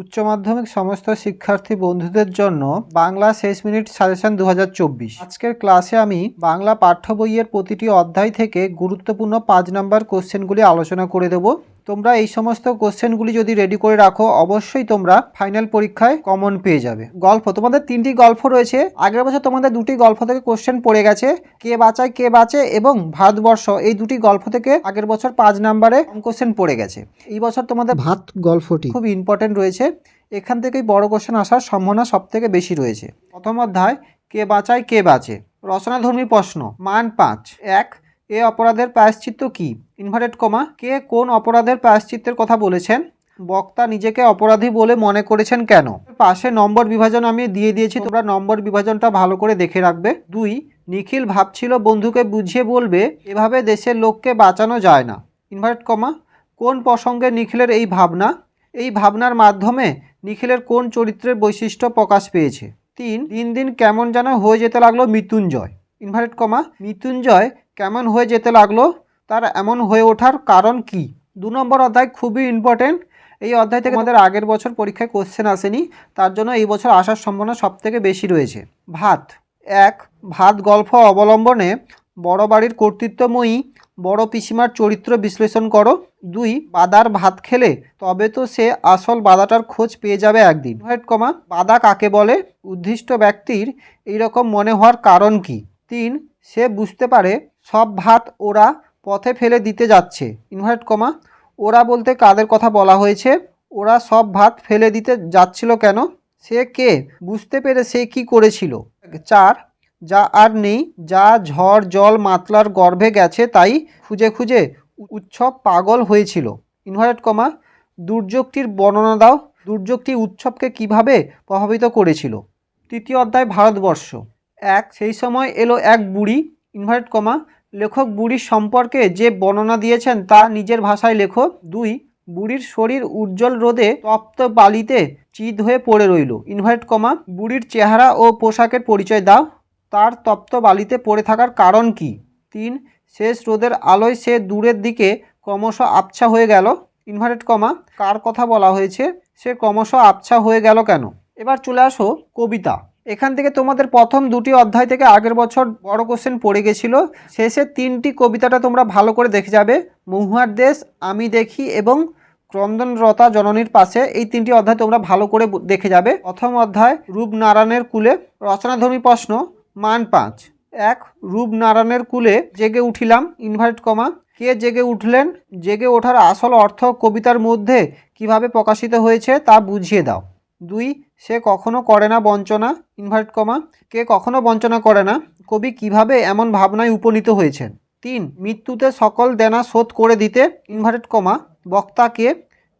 উচ্চ মাধ্যমিক সমস্ত শিক্ষার্থী বন্ধুদের জন্য বাংলা শেষ মিনিট সাজেশন দু হাজার চব্বিশ। আজকের ক্লাসে আমি বাংলা পাঠ্য বইয়ের প্রতিটি অধ্যায় থেকে গুরুত্বপূর্ণ পাঁচ নম্বর কোশ্চেনগুলি আলোচনা করে দেব। তোমরা এই সমস্ত কোশ্চেনগুলি যদি রেডি করে রাখো অবশ্যই তোমরা ফাইনাল পরীক্ষায় কমন পেয়ে যাবে। গল্প তোমাদের তিনটি গল্প রয়েছে। আগের বছর তোমাদের দুটি গল্প থেকে কোশ্চেন পড়ে গেছে। কে বাঁচায় কে বাঁচে এবং ভারতবর্ষ এই দুটি গল্প থেকে আগের বছর পাঁচ নাম্বারে কোশ্চেন পড়ে গেছে। এই বছর তোমাদের ভাত গল্পটি। খুব ইম্পর্টেন্ট রয়েছে। এখান থেকেই বড় কোশ্চেন আসার সম্ভাবনা সব থেকে বেশি রয়েছে। প্রথম অধ্যায় কে বাঁচায় কে বাঁচে? রচনাধর্মী প্রশ্ন মান পাঁচ। এক এ অপরাধের প্রায়শ্চিত্ত কি? ইনভার্টেড কমা কে কোন অপরাধের প্রায়শ্চিত্তের কথা বলেছেন? বক্তা নিজেকে অপরাধী বলে মনে করেছেন কেন? পাশে নম্বর বিভাজন আমি দিয়ে দিয়েছি, তোমরা নম্বর বিভাজনটা ভালো করে দেখে রাখবে। দুই, নিখিল ভাবছিল বন্ধুকে বুঝিয়ে বলবে, এভাবে দেশের লোককে বাঁচানো যায় না। ইনভার্ট কমা কোন প্রসঙ্গে নিখিলের এই ভাবনা? এই ভাবনার মাধ্যমে নিখিলের কোন চরিত্রের বৈশিষ্ট্য প্রকাশ পেয়েছে? তিন, দিন দিন কেমন যেন হয়ে যেতে লাগল মৃত্যুঞ্জয়। ইনভার্টেড কমা মৃত্যুঞ্জয় কেমন হয়ে যেতে লাগল তার এমন হয়ে ওঠার কারণ কি? দু নম্বর অধ্যায় খুবই ইম্পর্টেন্ট এই অধ্যায় থেকে আমাদের আগের বছর পরীক্ষায় কোশ্চেন আসেনি, তার জন্য এই বছর আসার সম্ভাবনা সব থেকে বেশি রয়েছে। ভাত। এক, ভাত গল্প অবলম্বনে বড় বাড়ির কর্তৃত্বময়ী বড় পিসিমার চরিত্র বিশ্লেষণ করো। দুই, বাদার ভাত খেলে তবে তো সে আসল বাদাটার খোঁজ পেয়ে যাবে একদিন। হোয়াইট কমা, বাদা কাকে বলে? উদ্দিষ্ট ব্যক্তির এইরকম মনে হওয়ার কারণ কি? তিন, সে বুঝতে পারে সব ভাত ওরা পথে ফেলে দিতে যাচ্ছে। ইনভার্ট কমা, ওরা বলতে কাদের কথা বলা হয়েছে? ওরা সব ভাত ফেলে দিতে যাচ্ছিল কেন? সে কে? বুঝতে পেরে সে কি করেছিল? চার, যা আর নেই, যা ঝড় জল মাতলার গর্ভে গেছে তাই খুঁজে খুঁজে উৎসব পাগল হয়েছিল। ইনভার্টেড কমা, দুর্যোগটির বর্ণনা দাও। দুর্যোগটি উৎসবকে কীভাবে প্রভাবিত করেছিল? তৃতীয় অধ্যায়, ভারতবর্ষ। এক, সেই সময় এলো এক বুড়ি। ইনভার্ট কমা লেখক বুড়ির সম্পর্কে যে বর্ণনা দিয়েছেন তা নিজের ভাষায় লেখো। দুই, বুড়ির শরীর উজ্জ্বল রোদে তপ্ত বালিতে চিত হয়ে পড়ে রইল। ইনভার্ট কমা, বুড়ির চেহারা ও পোশাকের পরিচয় দাও। তার তপ্ত বালিতে পড়ে থাকার কারণ কি? তিন, শেষ রোদের আলোয় সে দূরের দিকে ক্রমশ আবছা হয়ে গেল। ইনভার্টেড কমা, কার কথা বলা হয়েছে? সে ক্রমশ আবছা হয়ে গেল কেন? এবার চলে আসো কবিতা। এখান থেকে তোমাদের প্রথম দুটি অধ্যায় থেকে আগের বছর বড় কোশ্চেন পড়ে গেছিল। শেষে তিনটি কবিতাটা তোমরা ভালো করে দেখে যাবে। মহুয়ার দেশ, আমি দেখি এবং ক্রন্দনরতা জননীর পাশে এই তিনটি অধ্যায় তোমরা ভালো করে দেখে যাবে। প্রথম অধ্যায়, রূপনারায়ণের কুলে রচনাধর্মী প্রশ্ন, মান পাঁচ। এক, রূপনারায়ণের কুলে জেগে উঠিলাম ইনভার্ট কমা কে জেগে উঠলেন, জেগে ওঠার আসল অর্থ কবিতার মধ্যে কীভাবে প্রকাশিত হয়েছে তা বুঝিয়ে দাও। দুই, সে কখনো করে না বঞ্চনা ইনভার্ট কমা কে কখনো বঞ্চনা করে না। কবি কীভাবে এমন ভাবনায় উপনীত হয়েছেন? তিন, মৃত্যুতে সকল দেনা শোধ করে দিতে ইনভার্টেড কমা বক্তাকে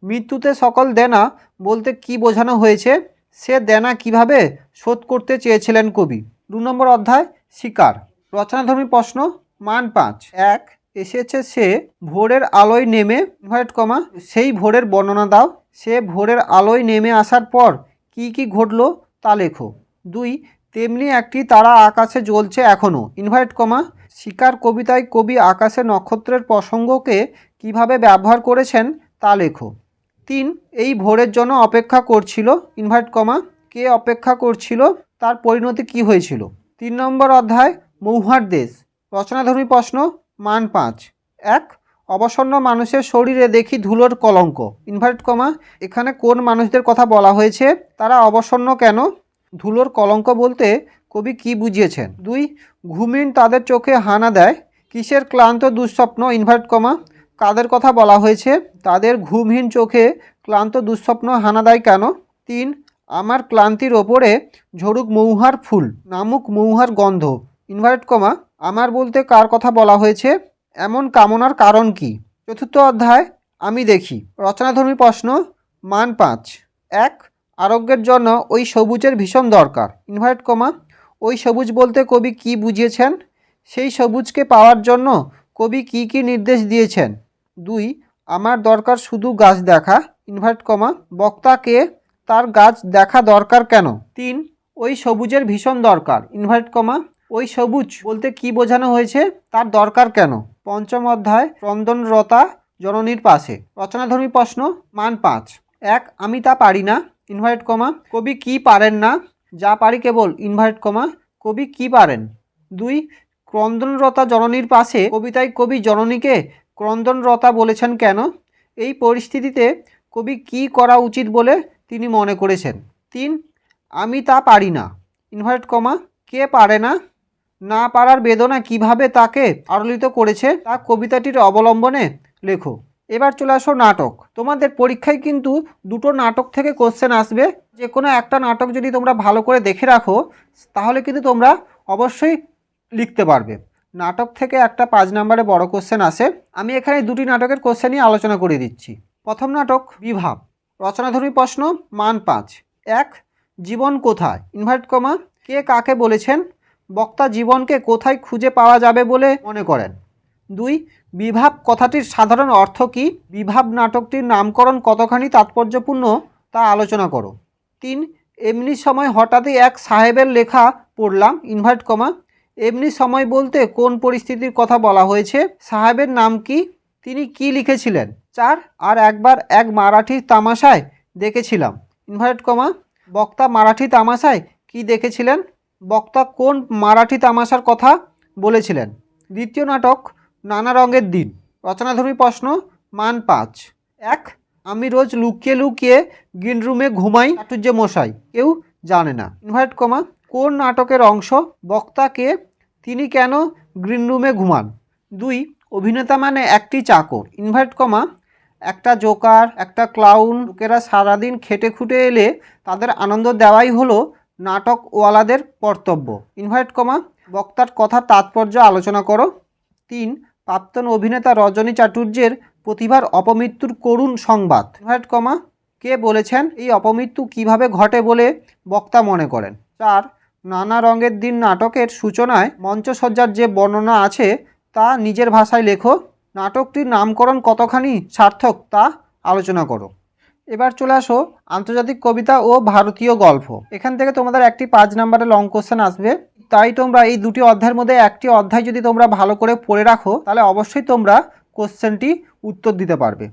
মৃত্যুতে সকল দেনা বলতে কি বোঝানো হয়েছে? সে দেনা কীভাবে শোধ করতে চেয়েছিলেন কবি? দু নম্বর অধ্যায়, শিকার। রচনাধর্মী প্রশ্ন, মান পাঁচ। এক এসেছে সে ভোরের আলোয় নেমে, ইনভার্ট কমা, সেই ভোরের বর্ণনা দাও। সে ভোরের আলোয় নেমে আসার পর কি কি ঘটলো তা লেখো। দুই, তেমনি একটি তারা আকাশে জ্বলছে এখনও ইনভার্ট কমা, শিকার কবিতায় কবি আকাশে নক্ষত্রের প্রসঙ্গকে কীভাবে ব্যবহার করেছেন তা লেখো। তিন, এই ভোরের জন্য অপেক্ষা করছিল। ইনভার্ট কমা, কে অপেক্ষা করছিল? তার পরিণতি কি হয়েছিল? তিন নম্বর অধ্যায়, মৌহার দেশ। রচনাধর্মী প্রশ্ন মান পাঁচ। এক, অবসন্ন মানুষের শরীরে দেখি ধুলোর কলঙ্ক। ইনভার্ট কমা, এখানে কোন মানুষদের কথা বলা হয়েছে? তারা অবসন্ন কেন? ধুলোর কলঙ্ক বলতে কবি কি বুঝিয়েছেন? দুই, ঘুমিন তাদের চোখে হানা দেয়। কিসের ক্লান্ত দুঃস্বপ্ন? ইনভার্ট কমা, কাদের কথা বলা হয়েছে? তাদের ঘুমহীন চোখে ক্লান্ত দুঃস্বপ্ন হানা দেয় কেন? তিন, আমার ক্লান্তির ওপরে ঝরুক মৌহার ফুল, নামুক মৌহার গন্ধ। ইনভার্ট কমা আমার বলতে কার কথা বলা হয়েছে? এমন কামনার কারণ কি? চতুর্থ অধ্যায়, আমি দেখি। রচনাধর্মী প্রশ্ন, মান পাঁচ। এক, আরোগ্যের জন্য ওই সবুজের ভীষণ দরকার। ইনভার্ট কমা, ওই সবুজ বলতে কবি কি বুঝিয়েছেন? সেই সবুজকে পাওয়ার জন্য কবি কি কি নির্দেশ দিয়েছেন? দুই, আমার দরকার শুধু গাছ দেখা। ইনভার্ট কমা বক্তাকে তার গাছ দেখা দরকার কেন? তিন, ওই সবুজের ভীষণ দরকার। ইনভার্ট কমা ওই সবুজ বলতে কি বোঝানো হয়েছে? তার দরকার কেন? পঞ্চম অধ্যায় ক্রন্দনরতা জননীর পাশে। রচনাধর্মী প্রশ্ন, মান পাঁচ। এক, আমি তা পারি না ইনভার্ট কমা কবি কি পারেন না? যা পারি কেবল ইনভার্ট কমা কবি কি পারেন? দুই, ক্রন্দনরতা জননীর পাশে কবিতায় কবি জননীকে ক্রন্দনরতা বলেছেন কেন? এই পরিস্থিতিতে কবি কি করা উচিত বলে তিনি মনে করেছেন। তিন, আমি তা পারি না ইনভার্ট কমা কে পারে না? না পারার বেদনা কীভাবে তাকে আড়লিত করেছে, তা কবিতাটির অবলম্বনে লেখো। এবার চলে আসো নাটক। তোমাদের পরীক্ষায় কিন্তু দুটো নাটক থেকে কোশ্চেন আসবে। যে কোনো একটা নাটক যদি তোমরা ভালো করে দেখে রাখো, তাহলে কিন্তু তোমরা অবশ্যই লিখতে পারবে। নাটক থেকে একটা পাঁচ নাম্বারে বড় কোশ্চেন আসে। আমি এখানে দুটি নাটকের কোশ্চেনই আলোচনা করে দিচ্ছি। প্রথম নাটক, বিভাব। রচনাধর্মী প্রশ্ন, মান পাঁচ। এক, জীবন কোথায়? ইনভার্ট কমা, কে কাকে বলেছেন? বক্তা জীবনকে কোথায় খুঁজে পাওয়া যাবে বলে মনে করেন? দুই, বিভাব কথাটির সাধারণ অর্থ কী? বিভাব নাটকটির নামকরণ কতখানি তাৎপর্যপূর্ণ তা আলোচনা করো। তিন, এমনি সময় হঠাৎই এক সাহেবের লেখা পড়লাম ইনভার্ট কমা এমনি সময় বলতে কোন পরিস্থিতির কথা বলা হয়েছে? সাহেবের নাম কি? তিনি কি লিখেছিলেন? চার, আর একবার এক মারাঠি তামাশায় দেখেছিলাম। ইনভার্ট কমা বক্তা মারাঠি তামাশায় কি দেখেছিলেন? বক্তা কোন মারাঠি তামাশার কথা বলেছিলেন? দ্বিতীয় নাটক, নানা রঙের দিন। রচনাধর্মী প্রশ্ন, মান পাঁচ। এক, আমি রোজ লুকিয়ে লুকিয়ে গ্রিন রুমে ঘুমাই চাটুর্য মশাই। কেউ জানে না। ইনভার্ট কমা, কোন নাটকের অংশ বক্তাকে তিনি কেন গ্রিন রুমে ঘুমান? দুই, অভিনেতা মানে একটি চাকর। ইনভার্ট কমা, একটা জোকার, একটা ক্লাউন, লোকেরা সারাদিন খেটে খুটে এলে তাদের আনন্দ দেওয়াই হলো নাটকওয়ালাদের কর্তব্য। ইনভার্ট কমা, বক্তার কথার তাৎপর্য আলোচনা করো। তিন, প্রাক্তন অভিনেতা রজনী চাটুর্যের প্রতিভার অপমৃত্যুর করুণ সংবাদ। ইনভার্ট কমা, কে বলেছেন এই অপমৃত্যু কীভাবে ঘটে বলে বক্তা মনে করেন? চার, নানা রঙের দিন নাটকের সূচনায় মঞ্চসজ্জার যে বর্ণনা আছে তা নিজের ভাষায় লেখো। নাটকটির নামকরণ কতখানি সার্থক তা আলোচনা করো। এবার চলে আসো আন্তর্জাতিক কবিতা ও ভারতীয় গল্প। এখান থেকে তোমাদের একটি পাঁচ নাম্বারের লং কোশ্চেন আসবে। তাই তোমরা এই দুটি অধ্যায়ের মধ্যে একটি অধ্যায় যদি তোমরা ভালো করে পড়ে রাখো, তাহলে অবশ্যই তোমরা কোশ্চেনটি উত্তর দিতে পারবে।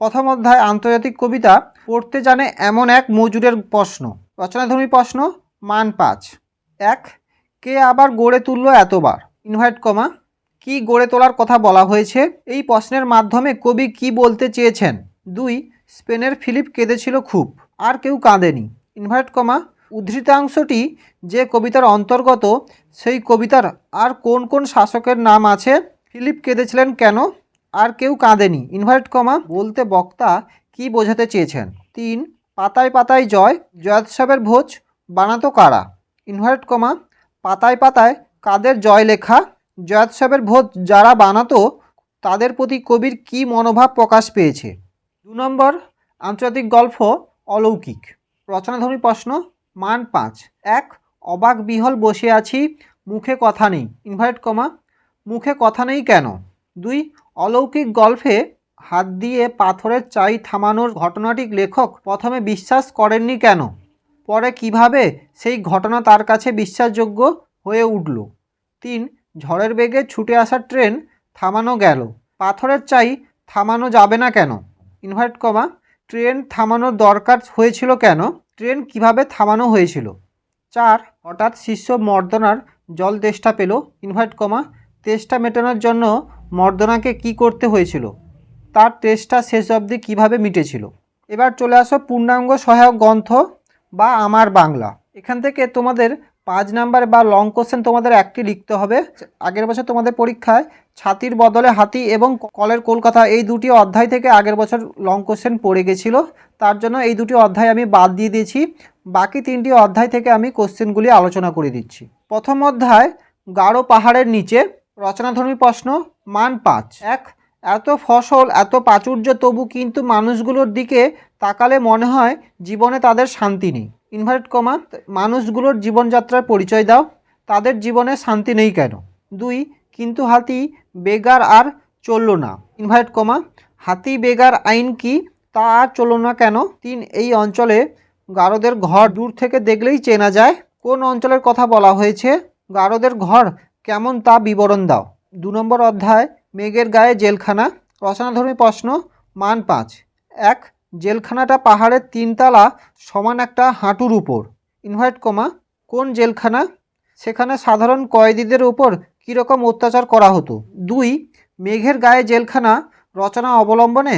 প্রথম অধ্যায়, আন্তর্জাতিক কবিতা পড়তে জানে এমন এক মজুরের প্রশ্ন। রচনাধর্মী প্রশ্ন, মান পাঁচ। এক, কে আবার গড়ে তুললো এতবার? ইনভাইট কমা, কি গড়ে তোলার কথা বলা হয়েছে? এই প্রশ্নের মাধ্যমে কবি কি বলতে চেয়েছেন? দুই স্পেনের ফিলিপ কেঁদেছিল খুব। আর কেউ কাঁদেনি। ইনভার্ট কমা, উদ্ধৃতাংশটি যে কবিতার অন্তর্গত, সেই কবিতার আর কোন কোন শাসকের নাম আছে, ফিলিপ কেঁদেছিলেন কেন? আর কেউ কাঁদেনি। ইনভার্ট কমা, বলতে বক্তা কি বোঝাতে চেয়েছেন? তিন, পাতায় পাতায় জয় জয়োৎসবের ভোজ বানাতো কারা? ইনভার্ট কমা, পাতায় পাতায় কাদের জয় লেখা জয়োৎসবের ভোজ যারা বানাতো, তাদের প্রতি কবির কি মনোভাব প্রকাশ পেয়েছে? দু নম্বর, আন্তর্জাতিক গল্প অলৌকিক। রচনাধর্মী প্রশ্ন, মান পাঁচ। এক, অবাক বিহল বসে আছি, মুখে কথা নেই ইনভার্ট কমা মুখে কথা নেই কেন? দুই, অলৌকিক গল্পে হাত দিয়ে পাথরের চাই থামানোর ঘটনাটি লেখক প্রথমে বিশ্বাস করেননি কেন? পরে কীভাবে সেই ঘটনা তার কাছে বিশ্বাসযোগ্য হয়ে উঠল? তিন, ঝড়ের বেগে ছুটে আসা ট্রেন থামানো গেল। পাথরের চাই থামানো যাবে না কেন? Invert comma. ট্রেন থামানোর দরকার হয়েছিল কেন? ট্রেন কীভাবে থামানো হয়েছিল? চার, হঠাৎ শিষ্য মর্দনার জল তেষ্টা পেল। Invert comma. তেষ্টা মেটানোর জন্য মর্দনাকে কি করতে হয়েছিল? তার টেস্টটা শেষ অবধি কীভাবে মিটেছিল? এবার চলে আসো পূর্ণাঙ্গ সহায়ক গ্রন্থ বা আমার বাংলা। এখান থেকে তোমাদের পাঁচ নাম্বার বা লং কোশ্চেন তোমাদের একটি লিখতে হবে। আগের বছর তোমাদের পরীক্ষায় ছাতির বদলে হাতি এবং কলের কলকাতা এই দুটি অধ্যায় থেকে আগের বছর লং কোশ্চেন পড়ে গেছিল। তার জন্য এই দুটি অধ্যায় আমি বাদ দিয়ে দিয়েছি। বাকি তিনটি অধ্যায় থেকে আমি কোশ্চেনগুলি আলোচনা করে দিচ্ছি। প্রথম অধ্যায়, গাঢ় পাহাড়ের নিচে, রচনাধর্মী প্রশ্ন, মান পাঁচ। এক, এত ফসল, এত প্রাচুর্য, তবু কিন্তু মানুষগুলোর দিকে তাকালে মনে হয় জীবনে তাদের শান্তি নেই। ইনভার্ট কমা, মানুষগুলোর জীবনযাত্রার পরিচয় দাও, তাদের জীবনে শান্তি নেই কেন? দুই, কিন্তু হাতি বেগার আর চলল না। ইনভার্ট কমা, হাতি বেগার আইন কি, তা আর চলল না কেন? তিন, এই অঞ্চলে গারদের ঘর দূর থেকে দেখলেই চেনা যায় কোন অঞ্চলের কথা বলা হয়েছে। গারদের ঘর কেমন তা বিবরণ দাও। দু নম্বর অধ্যায়, মেঘের গায়ে জেলখানা, রচনাধর্মী প্রশ্ন, মান পাঁচ। এক জেলখানাটা পাহাড়ের তিনতলা, সমান একটা হাঁটুর উপর। ইনভাইট কমা, কোন জেলখানা? সেখানে সাধারণ কয়েদিদের উপর কীরকম অত্যাচার করা হতো? দুই, মেঘের গায়ে জেলখানা রচনা অবলম্বনে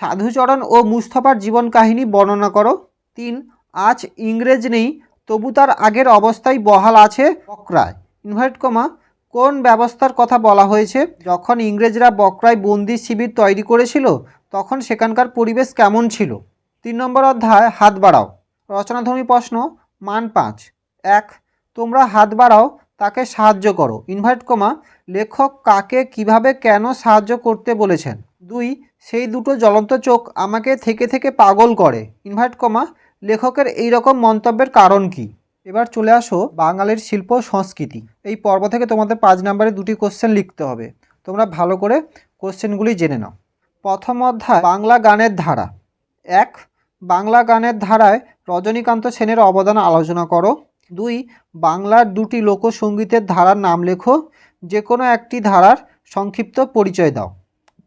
সাধুচরণ ও মুস্তফার জীবন কাহিনী বর্ণনা করো। তিন, আজ ইংরেজ নেই, তবু তার আগের অবস্থায় বহাল আছে বকরায়। ইনভাইট কমা কোন ব্যবস্থার কথা বলা হয়েছে? যখন ইংরেজরা বকরায় বন্দি শিবির তৈরি করেছিল, তখন সেখানকার পরিবেশ কেমন ছিল? তিন নম্বর অধ্যায়, হাত বাড়াও। রচনাধর্মী প্রশ্ন, মান পাঁচ। এক, তোমরা হাত বাড়াও, তাকে সাহায্য করো। ইনভাইট কমা, লেখক কাকে কীভাবে কেন সাহায্য করতে বলেছেন? দুই, সেই দুটো জ্বলন্ত চোখ আমাকে থেকে থেকে পাগল করে। ইনভাইট কমা, লেখকের এই রকম মন্তব্যের কারণ কি? এবার চলে আসো বাঙালির শিল্প সংস্কৃতি। এই পর্ব থেকে তোমাদের পাঁচ নম্বরে দুটি কোশ্চেন লিখতে হবে। তোমরা ভালো করে কোশ্চেনগুলি জেনে নাও। প্রথম অধ্যায়, বাংলা গানের ধারা। এক, বাংলা গানের ধারায় রজনীকান্ত সেনের অবদান আলোচনা করো। দুই, বাংলার দুটি লোকসঙ্গীতের ধারার নাম লেখো। যে কোনো একটি ধারার সংক্ষিপ্ত পরিচয় দাও।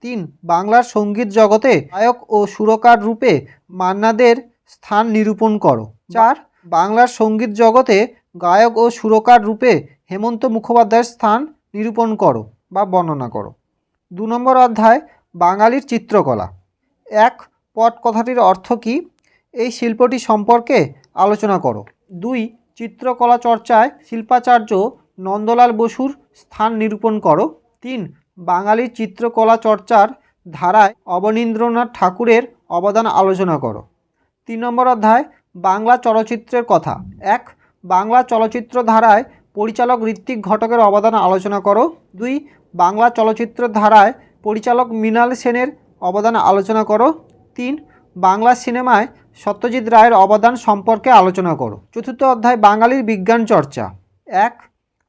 তিন, বাংলার সংগীত জগতে গায়ক ও সুরকার রূপে মান্নাদের স্থান নিরূপণ করো। চার বাংলার সংগীত জগতে গায়ক ও সুরকার রূপে হেমন্ত মুখোপাধ্যায়ের স্থান নিরূপণ করো বা বর্ণনা করো। দু নম্বর অধ্যায়, বাঙালির চিত্রকলা। এক পট কথাটির অর্থ কী? এই শিল্পটি সম্পর্কে আলোচনা করো। দুই, চিত্রকলা চর্চায় শিল্পাচার্য নন্দলাল বসুর স্থান নিরূপণ করো। তিন, বাঙালির চিত্রকলা চর্চার ধারায় অবনীন্দ্রনাথ ঠাকুরের অবদান আলোচনা করো। তিন নম্বর অধ্যায় বাংলা চলচ্চিত্রের কথা। এক, বাংলা চলচ্চিত্র ধারায় পরিচালক ঋত্বিক ঘটকের অবদান আলোচনা করো। দুই, বাংলা চলচ্চিত্র ধারায় পরিচালক মৃণাল সেনের অবদান আলোচনা করো। তিন, বাংলা সিনেমায় সত্যজিৎ রায়ের অবদান সম্পর্কে আলোচনা করো। চতুর্থ অধ্যায়, বাঙালির বিজ্ঞান চর্চা। এক,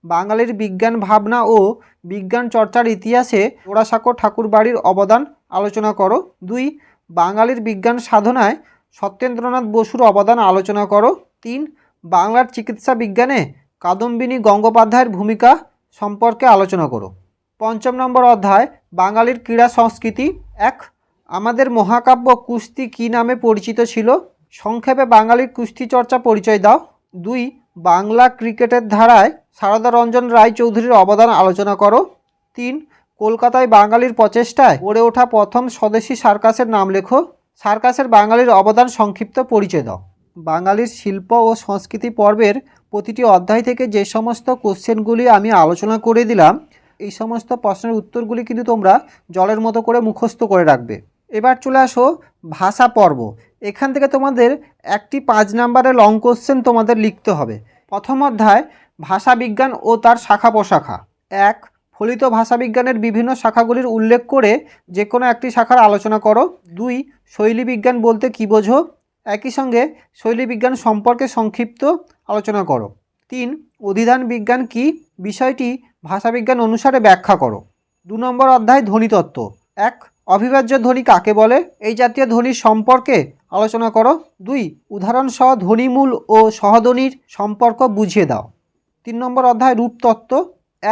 বাঙালির বিজ্ঞান ভাবনা ও বিজ্ঞান চর্চার ইতিহাসে জোড়াসাঁকো ঠাকুরবাড়ির অবদান আলোচনা করো। দুই, বাঙালির বিজ্ঞান সাধনায় সত্যেন্দ্রনাথ বসুর অবদান আলোচনা করো। তিন, বাংলার চিকিৎসা বিজ্ঞানে কাদম্বিনী গঙ্গোপাধ্যায়ের ভূমিকা সম্পর্কে আলোচনা করো। পঞ্চম নম্বর অধ্যায়, বাঙালির ক্রীড়া সংস্কৃতি। এক, আমাদের মহাকাব্য কুস্তি কী নামে পরিচিত ছিল? সংক্ষেপে বাঙালির কুস্তি চর্চা পরিচয় দাও। দুই, বাংলা ক্রিকেটের ধারায় সারদা রঞ্জন রায়চৌধুরীর অবদান আলোচনা করো। তিন, কলকাতায় বাঙালির প্রচেষ্টায় গড়ে ওঠা প্রথম স্বদেশি সার্কাসের নাম লেখো। সার্কাসের বাঙালির অবদান সংক্ষিপ্ত পরিচয় দাও বাঙালির শিল্প ও সংস্কৃতি পর্বের প্রতিটি অধ্যায় থেকে যে সমস্ত কোশ্চেনগুলি আমি আলোচনা করে দিলাম, এই সমস্ত প্রশ্নের উত্তরগুলি কিন্তু তোমরা জলের মতো করে মুখস্থ করে রাখবে। এবার চলে আসো ভাষা পর্ব। এখান থেকে তোমাদের একটি পাঁচ নাম্বারের লং কোশ্চেন তোমাদের লিখতে হবে। প্রথম অধ্যায় ভাষাবিজ্ঞান ও তার শাখা প্রশাখা। এক ফলিত ভাষাবিজ্ঞানের বিভিন্ন শাখাগুলির উল্লেখ করে যে কোনো একটি শাখার আলোচনা করো। দুই শৈলী বিজ্ঞান বলতে কী বোঝো? একই সঙ্গে শৈলী বিজ্ঞান সম্পর্কে সংক্ষিপ্ত আলোচনা করো। তিন, অধিধান বিজ্ঞান কি? বিষয়টি ভাষাবিজ্ঞান অনুসারে ব্যাখ্যা করো। দু নম্বর অধ্যায় ধ্বনিতত্ত্ব এক, অবিভাজ্য ধ্বনি কাকে বলে? এই জাতীয় ধ্বনির সম্পর্কে আলোচনা করো। দুই, উদাহরণসহ ধ্বনিমূল ও সহধ্বনির সম্পর্ক বুঝিয়ে দাও। তিন নম্বর অধ্যায়, রূপতত্ত্ব।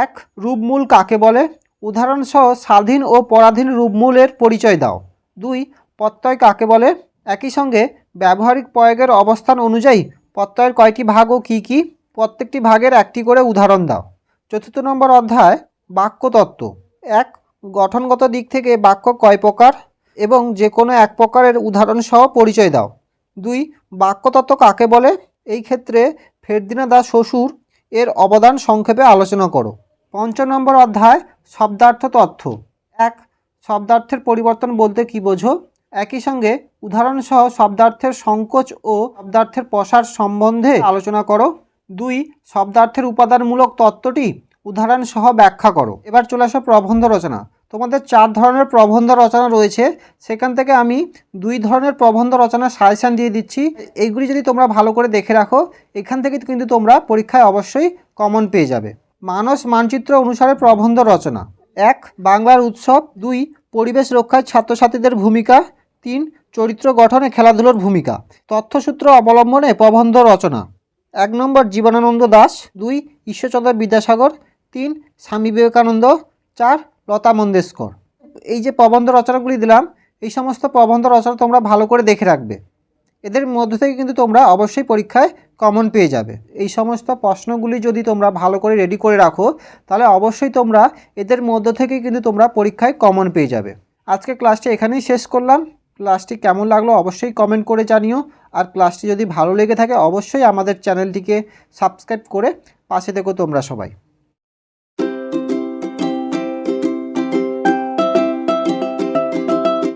এক রূপমূল কাকে বলে? উদাহরণসহ স্বাধীন ও পরাধীন রূপমূলের পরিচয় দাও। দুই, প্রত্যয় কাকে বলে? একই সঙ্গে ব্যবহারিক প্রয়োগের অবস্থান অনুযায়ী প্রত্যয়ের কয়টি ভাগ ও কী কী? প্রত্যেকটি ভাগের একটি করে উদাহরণ দাও। চতুর্থ নম্বর অধ্যায়, বাক্যতত্ত্ব। এক, গঠনগত দিক থেকে বাক্য কয় প্রকার? এবং যে কোনো এক প্রকারের উদাহরণসহ পরিচয় দাও। দুই, বাক্যতত্ত্ব কাকে বলে? এই ক্ষেত্রে ফেরদিনা দাস শ্বশুর এর অবদান সংক্ষেপে আলোচনা করো। পঞ্চম নম্বর অধ্যায়, শব্দার্থ তথ্য। এক, শব্দার্থের পরিবর্তন বলতে কী বোঝো? একই সঙ্গে উদাহরণসহ শব্দার্থের সংকোচ ও শব্দার্থের প্রসার সম্বন্ধে আলোচনা করো। দুই, শব্দার্থের উপাদানমূলক তত্ত্বটি উদাহরণসহ ব্যাখ্যা করো। এবার চলে আসো প্রবন্ধ রচনা। তোমাদের চার ধরনের প্রবন্ধ রচনা রয়েছে। সেখান থেকে আমি দুই ধরনের প্রবন্ধ রচনার সাজেশান দিয়ে দিচ্ছি। এইগুলি যদি তোমরা ভালো করে দেখে রাখো, এখান থেকে কিন্তু তোমরা পরীক্ষায় অবশ্যই কমন পেয়ে যাবে। মানস মানচিত্র অনুসারে প্রবন্ধ রচনা। এক, বাংলার উৎসব। দুই, পরিবেশ রক্ষায় ছাত্রছাত্রীদের ভূমিকা। তিন, চরিত্র গঠনে খেলাধুলোর ভূমিকা। তথ্যসূত্র অবলম্বনে প্রবন্ধ রচনা। এক নম্বর, জীবনানন্দ দাস। দুই, ঈশ্বরচন্দ্র বিদ্যাসাগর। তিন, স্বামী বিবেকানন্দ। চার, লতা মঙ্গেশকর এই যে প্রবন্ধ রচনাগুলি দিলাম, এই সমস্ত প্রবন্ধ রচনা তোমরা ভালো করে দেখে রাখবে। এদের মধ্য থেকে কিন্তু তোমরা অবশ্যই পরীক্ষায় কমন পেয়ে যাবে। এই সমস্ত প্রশ্নগুলি যদি তোমরা ভালো করে রেডি করে রাখো, তাহলে অবশ্যই তোমরা এদের মধ্য থেকে কিন্তু তোমরা পরীক্ষায় কমন পেয়ে যাবে। আজকে ক্লাসটি এখানেই শেষ করলাম। ক্লাসটি কেমন লাগল অবশ্যই কমেন্ট করে জানিও। আর ক্লাসটি যদি ভালো লেগে থাকে, অবশ্যই আমাদের চ্যানেলটিকে সাবস্ক্রাইব করে পাশে থেকো তোমরা সবাই।